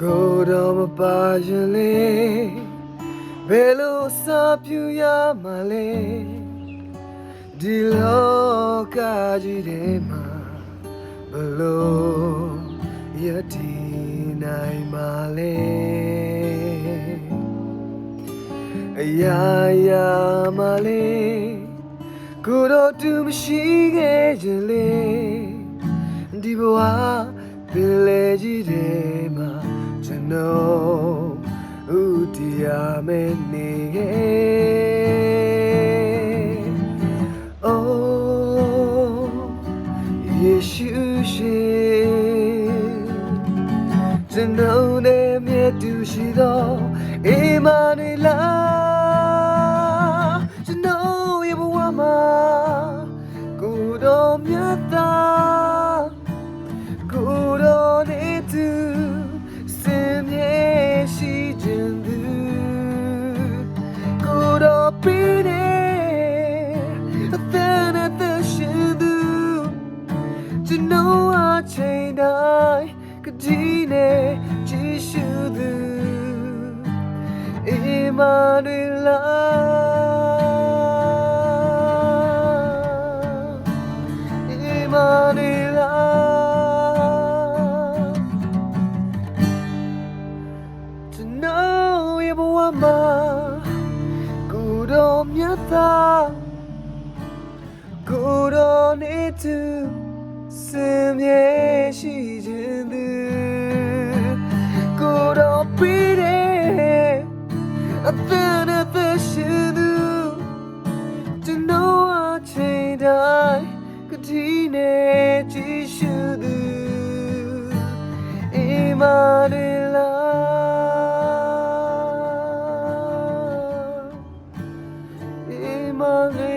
ကိုယ်တော်မပါရင်လေဘယ်လိုစာပြူရမလဲဒီလောကကြီးထဲမှာဘယ်လိုရည်တည်နိုင်မလဲအရာရာမလေးကိုယ်တော်တူမရှိခဲ့ရင်လေဒီဘဝပင်လေကြီးထဲမှာ ကျွန်တော်ဥတီရမယ်နေခဲ့ Oh ယေရှုရှင်ကျွန်တော်နဲ့မြတ်တူရှိသောအေမာနေလာကျွန်တော်ရဲ့ဘဝမှာကိုယ်တော်မြတ်သား ကိုယ်တော်ပြီးတဲ့အသက်နဲ့သက်ရှင်သူကျွန်တော်အချိန် တော်မြတ်သာကိုတော်နေသူစင်မြဲရှိခြင်းသူကိုတော်ပြီးတဲ့အသင်နဲ့သရှင်သူတနောအချိန်တိုင်းကတိနဲ့ကြည့်ရှုသူ mother.